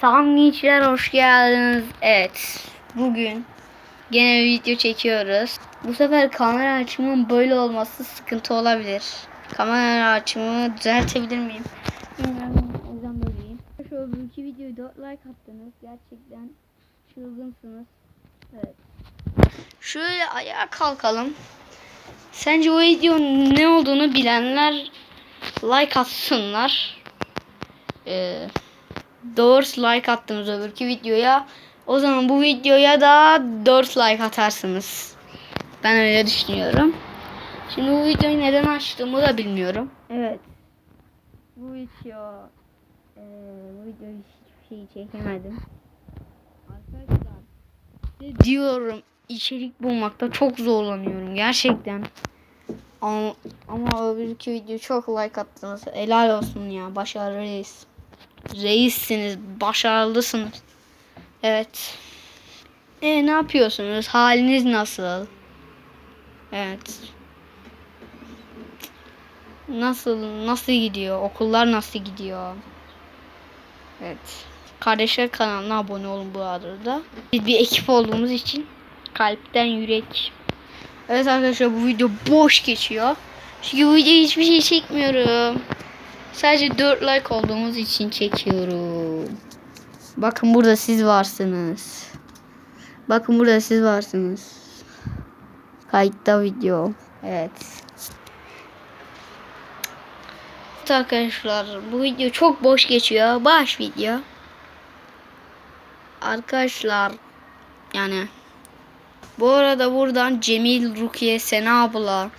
Sahniçler hoş geldiniz. Evet. Bugün gene bir video çekiyoruz. Bu sefer kamera açımın böyle olması sıkıntı olabilir. Kamera açımı düzeltebilir miyim? Bilmiyorum. O yüzden böyleyim. Şu öbürkü videoyu 4 like attınız. Gerçekten çılgınsınız. Evet. Şöyle ayağa kalkalım. Sence o videonun ne olduğunu bilenler like atsınlar. Eee 4 like attınız öbürkü videoya. O zaman bu videoya da 4 like atarsınız. Ben öyle düşünüyorum. Şimdi bu videoyu neden açtığımı da bilmiyorum. Evet. Bu video e, bu videoyu hiçbir şey çekemedim. Arkadaşlar size diyorum içerik bulmakta çok zorlanıyorum gerçekten. Ama, ama öbürkü video çok like attınız. Helal olsun ya. Başarılıyız. Reissiniz. Başarılısınız. Evet. E ne yapıyorsunuz? Haliniz nasıl? Evet. Nasıl nasıl gidiyor? Okullar nasıl gidiyor? Evet. Kardeşler kanalına abone olun bu arada. Biz bir ekip olduğumuz için kalpten yürek. Evet arkadaşlar bu video boş geçiyor. Çünkü bu videoyu hiçbir şey çekmiyorum. Sadece 4 like olduğumuz için çekiyorum. Bakın burada siz varsınız. Bakın burada siz varsınız. Kayıtta video. Evet. Evet arkadaşlar bu video çok boş geçiyor. Baş video. Arkadaşlar yani bu arada buradan Cemil, Rukiye, Sena abla,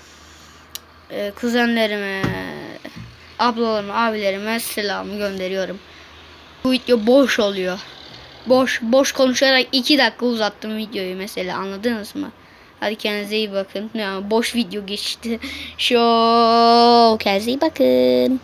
e, kuzenlerime, ablalarıma, abilerime selamı gönderiyorum. Bu video boş oluyor. Boş, boş konuşarak 2 dakika uzattım videoyu mesela anladınız mı? Hadi kendinize iyi bakın. Yani boş video geçti. Show. Kendinize iyi bakın.